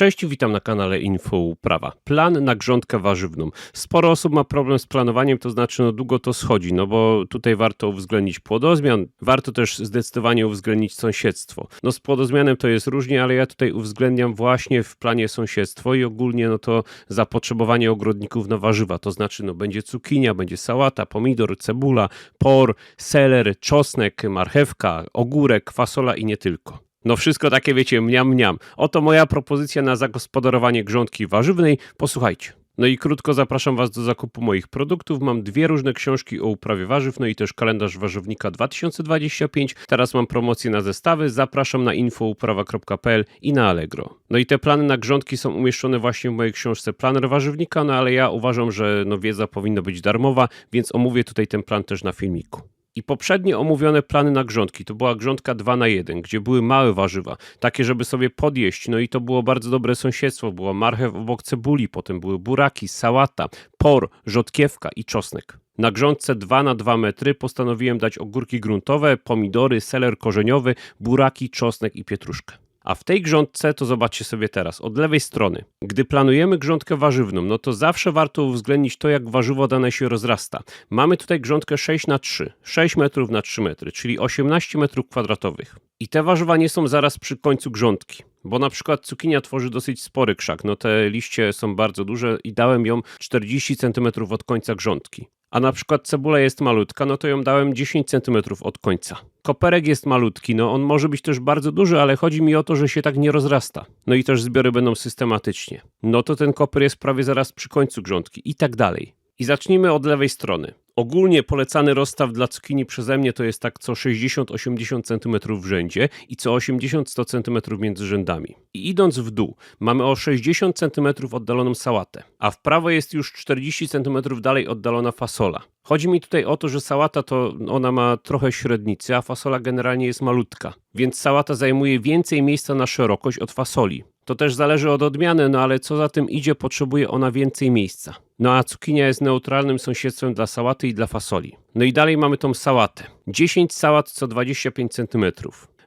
Cześć, witam na kanale Info Uprawa. Plan na grządkę warzywną. Sporo osób ma problem z planowaniem, to znaczy no długo to schodzi, no bo tutaj warto uwzględnić płodozmian, warto też zdecydowanie uwzględnić sąsiedztwo. No z płodozmianem to jest różnie, ale ja tutaj uwzględniam właśnie w planie sąsiedztwo i ogólnie no to zapotrzebowanie ogrodników na warzywa, to znaczy no będzie cukinia, będzie sałata, pomidor, cebula, por, seler, czosnek, marchewka, ogórek, fasola i nie tylko. No wszystko takie wiecie, mniam mniam. Oto moja propozycja na zagospodarowanie grządki warzywnej. Posłuchajcie. No i krótko zapraszam Was do zakupu moich produktów. Mam dwie różne książki o uprawie warzyw, no i też kalendarz warzywnika 2025. Teraz mam promocję na zestawy. Zapraszam na infouprawa.pl i na Allegro. No i te plany na grządki są umieszczone właśnie w mojej książce Planer warzywnika, no ale ja uważam, że no wiedza powinna być darmowa, więc omówię tutaj ten plan też na filmiku. I poprzednie omówione plany na grządki to była grządka 2 na 1, gdzie były małe warzywa, takie, żeby sobie podjeść. No i to było bardzo dobre sąsiedztwo. Była marchew obok cebuli, potem były buraki, sałata, por, rzodkiewka i czosnek. Na grządce 2 na 2 metry postanowiłem dać ogórki gruntowe, pomidory, seler korzeniowy, buraki, czosnek i pietruszkę. A w tej grządce to zobaczcie sobie teraz, od lewej strony. Gdy planujemy grządkę warzywną, no to zawsze warto uwzględnić to, jak warzywo dane się rozrasta. Mamy tutaj grządkę 6 na 3, 6 metrów na 3 metry, czyli 18 metrów kwadratowych. I te warzywa nie są zaraz przy końcu grządki. Bo na przykład cukinia tworzy dosyć spory krzak, no te liście są bardzo duże i dałem ją 40 cm od końca grządki a na przykład cebula jest malutka, no to ją dałem 10 cm od końca. Koperek jest malutki, no on może być też bardzo duży, ale chodzi mi o to, że się tak nie rozrasta. No i też zbiory będą systematycznie. No to ten koper jest prawie zaraz przy końcu grządki i tak dalej. I zacznijmy od lewej strony. Ogólnie polecany rozstaw dla cukinii przeze mnie to jest tak co 60-80 cm w rzędzie i co 80-100 cm między rzędami. I idąc w dół, mamy o 60 cm oddaloną sałatę, a w prawo jest już 40 cm dalej oddalona fasola. Chodzi mi tutaj o to, że sałata to ona ma trochę średnicy, a fasola generalnie jest malutka, więc sałata zajmuje więcej miejsca na szerokość od fasoli. To też zależy od odmiany, no ale co za tym idzie, potrzebuje ona więcej miejsca. No a cukinia jest neutralnym sąsiedztwem dla sałaty i dla fasoli. No i dalej mamy tą sałatę. 10 sałat co 25 cm.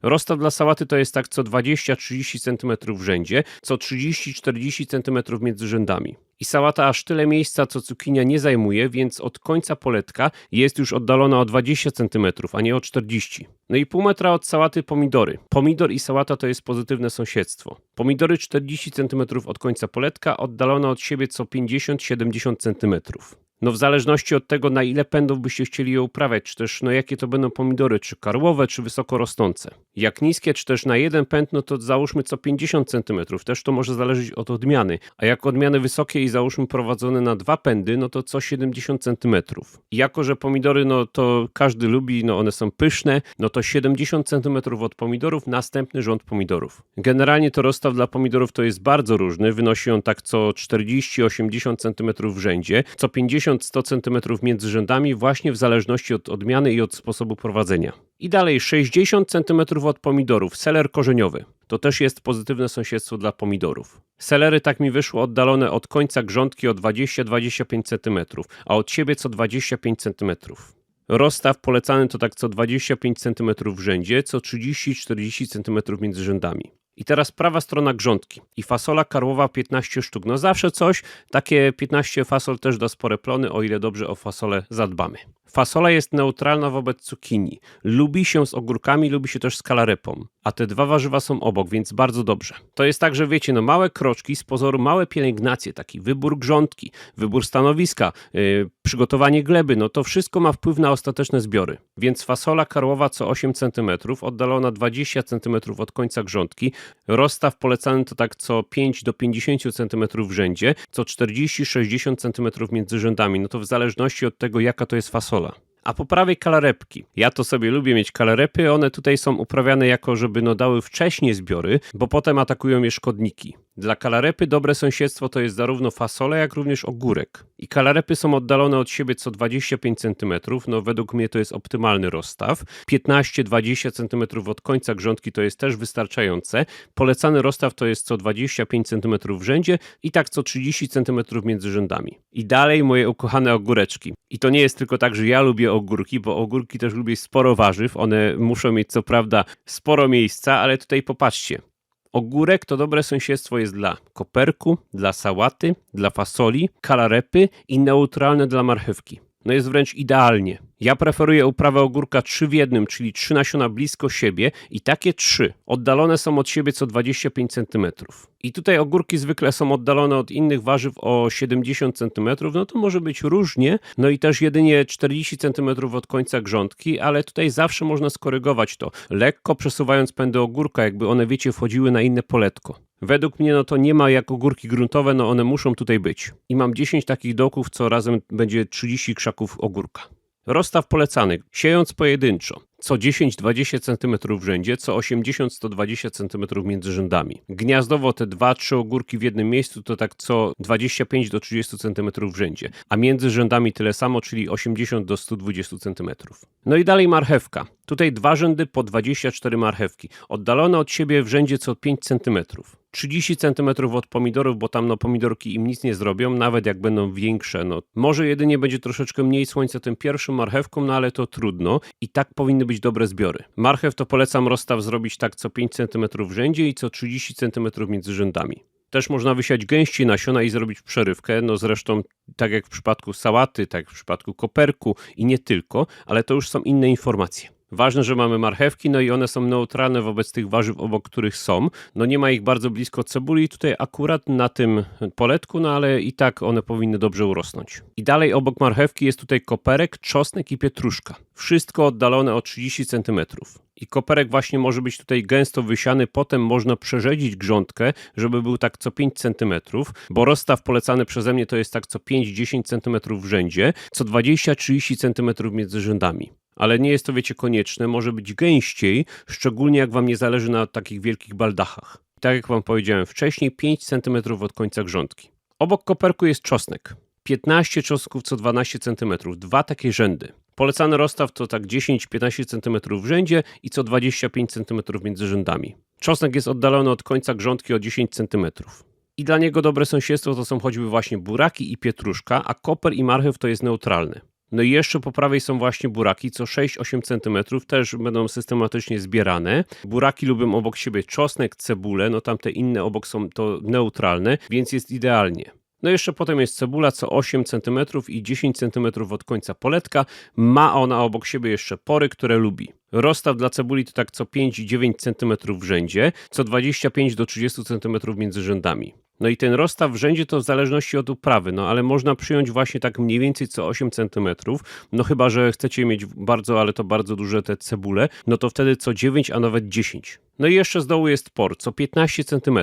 Rozstaw dla sałaty to jest tak co 20-30 cm w rzędzie, co 30-40 cm między rzędami. I sałata aż tyle miejsca, co cukinia nie zajmuje, więc od końca poletka jest już oddalona o 20 cm, a nie o 40. No i pół metra od sałaty pomidory. Pomidor i sałata to jest pozytywne sąsiedztwo. Pomidory 40 cm od końca poletka, oddalone od siebie co 50-70 cm. No w zależności od tego, na ile pędów byście chcieli je uprawiać, czy też no jakie to będą pomidory, czy karłowe, czy wysoko rosnące. Jak niskie, czy też na jeden pęd, no to załóżmy co 50 cm, też to może zależeć od odmiany. A jak odmiany wysokie i załóżmy prowadzone na dwa pędy, no to co 70 cm. Jako, że pomidory, no to każdy lubi, no one są pyszne, no to 70 cm od pomidorów, następny rząd pomidorów. Generalnie to rozstaw dla pomidorów to jest bardzo różny, wynosi on tak co 40-80 cm w rzędzie, co 50 100 cm między rzędami właśnie w zależności od odmiany i od sposobu prowadzenia. I dalej 60 cm od pomidorów, seler korzeniowy. To też jest pozytywne sąsiedztwo dla pomidorów. Selery tak mi wyszło oddalone od końca grządki o 20-25 cm, a od siebie co 25 cm. Rozstaw polecany to tak co 25 cm w rzędzie, co 30-40 cm między rzędami. I teraz prawa strona grządki. I fasola karłowa 15 sztuk. No zawsze coś, takie 15 fasol też da spore plony, o ile dobrze o fasolę zadbamy. Fasola jest neutralna wobec cukinii. Lubi się z ogórkami, lubi się też z kalarepą. A te dwa warzywa są obok, więc bardzo dobrze. To jest tak, że wiecie, no małe kroczki, z pozoru małe pielęgnacje, taki wybór grządki, wybór stanowiska, yy, przygotowanie gleby, no to wszystko ma wpływ na ostateczne zbiory. Więc fasola karłowa co 8 cm, oddalona 20 cm od końca grządki, rozstaw polecany to tak co 5 do 50 cm w rzędzie, co 40-60 cm między rzędami, no to w zależności od tego jaka to jest fasola. A po prawej kalarepki. Ja to sobie lubię mieć kalarepy, one tutaj są uprawiane jako, żeby no dały wcześniej zbiory, bo potem atakują je szkodniki. Dla kalarepy dobre sąsiedztwo to jest zarówno fasole, jak również ogórek. I kalarepy są oddalone od siebie co 25 cm, no według mnie to jest optymalny rozstaw. 15-20 cm od końca grządki to jest też wystarczające. Polecany rozstaw to jest co 25 cm w rzędzie i tak co 30 cm między rzędami. I dalej moje ukochane ogóreczki. I to nie jest tylko tak, że ja lubię ogórki, bo ogórki też lubię sporo warzyw. One muszą mieć co prawda sporo miejsca, ale tutaj popatrzcie Ogórek to dobre sąsiedztwo jest dla koperku, dla sałaty, dla fasoli, kalarepy i neutralne dla marchewki. No jest wręcz idealnie. Ja preferuję uprawę ogórka 3 w jednym, czyli 3 nasiona blisko siebie i takie 3 oddalone są od siebie co 25 cm. I tutaj ogórki zwykle są oddalone od innych warzyw o 70 cm, no to może być różnie, no i też jedynie 40 cm od końca grządki, ale tutaj zawsze można skorygować to, lekko przesuwając pędy ogórka, jakby one wiecie wchodziły na inne poletko. Według mnie no to nie ma jak ogórki gruntowe, no one muszą tutaj być. I mam 10 takich dołków, co razem będzie 30 krzaków ogórka. Rozstaw polecany, siejąc pojedynczo, co 10-20 cm w rzędzie, co 80-120 cm między rzędami. Gniazdowo te 2-3 ogórki w jednym miejscu to tak co 25-30 cm w rzędzie, a między rzędami tyle samo, czyli 80-120 cm. No i dalej marchewka. Tutaj dwa rzędy po 24 marchewki, oddalone od siebie w rzędzie co 5 cm. 30 cm od pomidorów, bo tam no pomidorki im nic nie zrobią, nawet jak będą większe. No, może jedynie będzie troszeczkę mniej słońca tym pierwszym marchewką, no ale to trudno i tak powinny być dobre zbiory. Marchew to polecam rozstaw zrobić tak co 5 cm w rzędzie i co 30 cm między rzędami. Też można wysiać gęściej nasiona i zrobić przerywkę, no zresztą tak jak w przypadku sałaty, tak jak w przypadku koperku i nie tylko, ale to już są inne informacje. Ważne, że mamy marchewki, no i one są neutralne wobec tych warzyw, obok których są. No nie ma ich bardzo blisko cebuli, tutaj akurat na tym poletku, no ale i tak one powinny dobrze urosnąć. I dalej obok marchewki jest tutaj koperek, czosnek i pietruszka. Wszystko oddalone o 30 cm. I koperek właśnie może być tutaj gęsto wysiany, potem można przerzedzić grządkę, żeby był tak co 5 cm, bo rozstaw polecany przeze mnie to jest tak co 5-10 cm w rzędzie, co 20-30 cm między rzędami ale nie jest to, wiecie, konieczne. Może być gęściej, szczególnie jak Wam nie zależy na takich wielkich baldachach. Tak jak Wam powiedziałem wcześniej, 5 cm od końca grządki. Obok koperku jest czosnek. 15 czosnków co 12 cm, dwa takie rzędy. Polecany rozstaw to tak 10-15 cm w rzędzie i co 25 cm między rzędami. Czosnek jest oddalony od końca grządki o 10 cm. I dla niego dobre sąsiedztwo to są choćby właśnie buraki i pietruszka, a koper i marchew to jest neutralny. No i jeszcze po prawej są właśnie buraki, co 6-8 cm też będą systematycznie zbierane. Buraki lubią obok siebie czosnek, cebulę, no tam te inne obok są to neutralne, więc jest idealnie. No jeszcze potem jest cebula co 8 cm i 10 cm od końca poletka. Ma ona obok siebie jeszcze pory, które lubi. Rozstaw dla cebuli to tak co 5-9 cm w rzędzie, co 25 do 30 cm między rzędami. No i ten rozstaw w rzędzie to w zależności od uprawy, no ale można przyjąć właśnie tak mniej więcej co 8 cm, no chyba, że chcecie mieć bardzo, ale to bardzo duże te cebule, no to wtedy co 9, a nawet 10. No i jeszcze z dołu jest por, co 15 cm.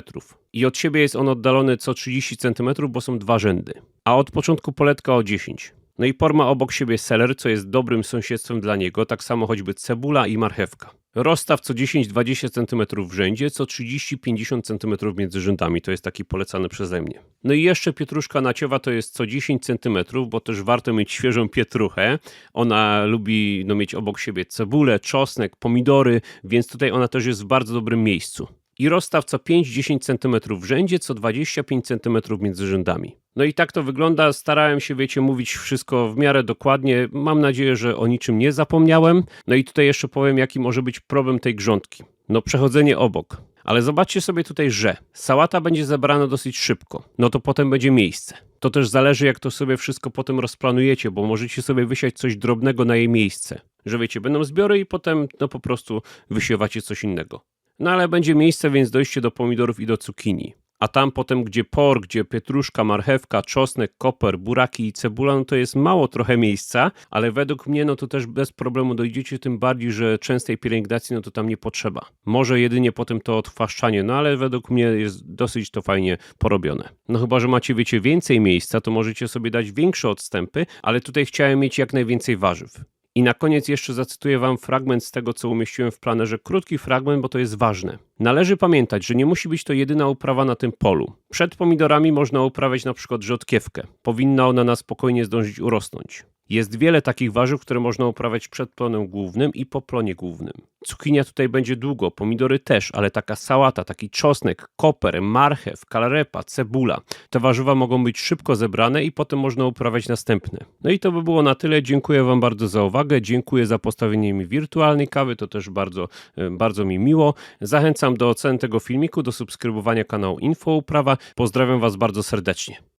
I od siebie jest on oddalony co 30 cm, bo są dwa rzędy. A od początku poletka o 10. No i por ma obok siebie seler, co jest dobrym sąsiedztwem dla niego, tak samo choćby cebula i marchewka. Rozstaw co 10-20 cm w rzędzie, co 30-50 cm między rzędami. To jest taki polecany przeze mnie. No i jeszcze pietruszka naciowa to jest co 10 cm, bo też warto mieć świeżą pietruchę. Ona lubi no, mieć obok siebie cebulę, czosnek, pomidory, więc tutaj ona też jest w bardzo dobrym miejscu i rozstaw co 5-10 cm w rzędzie, co 25 cm między rzędami. No i tak to wygląda. Starałem się, wiecie, mówić wszystko w miarę dokładnie. Mam nadzieję, że o niczym nie zapomniałem. No i tutaj jeszcze powiem, jaki może być problem tej grządki. No przechodzenie obok. Ale zobaczcie sobie tutaj, że sałata będzie zebrana dosyć szybko. No to potem będzie miejsce. To też zależy, jak to sobie wszystko potem rozplanujecie, bo możecie sobie wysiać coś drobnego na jej miejsce. Że wiecie, będą zbiory i potem no po prostu wysiewacie coś innego. No ale będzie miejsce, więc dojście do pomidorów i do cukinii. A tam potem, gdzie por, gdzie pietruszka, marchewka, czosnek, koper, buraki i cebula, no to jest mało trochę miejsca, ale według mnie no to też bez problemu dojdziecie, tym bardziej, że częstej pielęgnacji no to tam nie potrzeba. Może jedynie potem to odchwaszczanie, no ale według mnie jest dosyć to fajnie porobione. No chyba, że macie, wiecie, więcej miejsca, to możecie sobie dać większe odstępy, ale tutaj chciałem mieć jak najwięcej warzyw. I na koniec jeszcze zacytuję Wam fragment z tego, co umieściłem w planerze. Krótki fragment, bo to jest ważne. Należy pamiętać, że nie musi być to jedyna uprawa na tym polu. Przed pomidorami można uprawiać na przykład rzodkiewkę. Powinna ona na spokojnie zdążyć urosnąć. Jest wiele takich warzyw, które można uprawiać przed plonem głównym i po plonie głównym. Cukinia tutaj będzie długo, pomidory też, ale taka sałata, taki czosnek, koper, marchew, kalarepa, cebula. Te warzywa mogą być szybko zebrane i potem można uprawiać następne. No i to by było na tyle. Dziękuję Wam bardzo za uwagę. Dziękuję za postawienie mi wirtualnej kawy. To też bardzo, e, bardzo mi miło. Zachęcam do oceny tego filmiku, do subskrybowania kanału Info Uprawa. Pozdrawiam Was bardzo serdecznie.